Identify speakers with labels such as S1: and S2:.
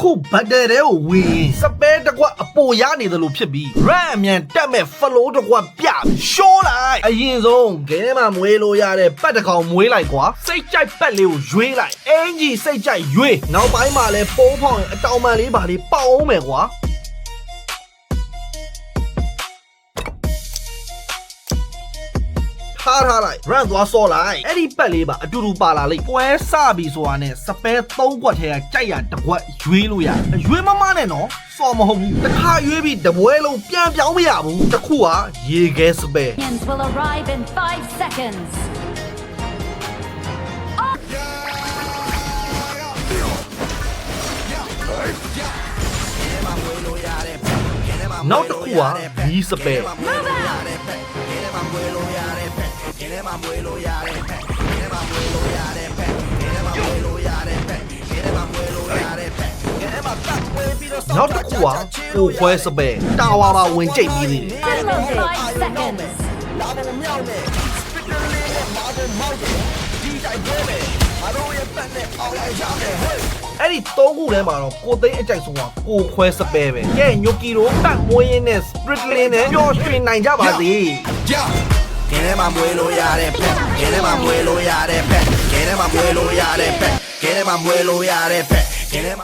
S1: ခုဘတ်တယ်တဲ့ကိုဝင်ရင်စပဲတစ်ကွက်အပေါ်ရနေသလိုဖြစ်ပြီး ran အမြန်တက်မဲ့ flow တစ်ကွက်ပြရှိုးလိုက်အရင်ဆုံးဂဲမှာမွေးလို့ရတဲ့ပတ်တစ်ကောင်မွေးလိုက်ကွာစိတ်ကြိုက်ပတ်လေးကိုရွေးလိုက်အင်ကြီးစိတ်ကြိုက်ရွေးနောက်ပိုင်းမှာလဲပိုးဖောင်းရင်အတောင်ပန်လေးပါလေးပေါက်အောင်မယ်ကွာ ထားထားလိုက် run သွားစောလိုက်အဲ့ဒီပက်လေးပါအတူတူပါလာလိမ့်ပွဲစပြီဆိုတာနဲ့စပဲ၃ကွက်ထဲကကြိုက်ရတစ်ကွက်ရွေးလို့ရရွေးမမနဲ့နော်စော်မဟုတ်ဘူးတစ်ခါရွေးပြီးတပွဲလုံးပြန်ပြောင်းမရဘူးတစ်ခုကရေခဲစပဲ
S2: Minions will arrive in five seconds.
S1: နောက်တစ်ခုကမီးစပဲ
S2: Move out!
S1: နောက်တစ်ခုကကိုခွဲစပဲတာဝါပါဝင်ကြိတ်ပြီးသေးတယ်
S2: Demoted. Five seconds.
S1: အဲ့ဒီသုံးခုထဲမှာတော့ကိုသိန်းအကြိုက်ဆုံးကကိုခွဲစပဲပဲကဲညိုကီတို့ပတ်မွေးရင်းနဲ့ split lane နဲ့ပျော်ရွှင်နိုင်ကြပါစေ
S3: ကင်းထဲမှာမွေးလို့ရတဲ့ဖက်ကင်းထဲမှာမွေးလို့ရတဲ့ဖက်ကင်းထဲမှာမွေးလို့ရတဲ့ဖက်ကင်းထဲမှာမွေးလို့ရတဲ့ဖက်ကင်းထဲမှာ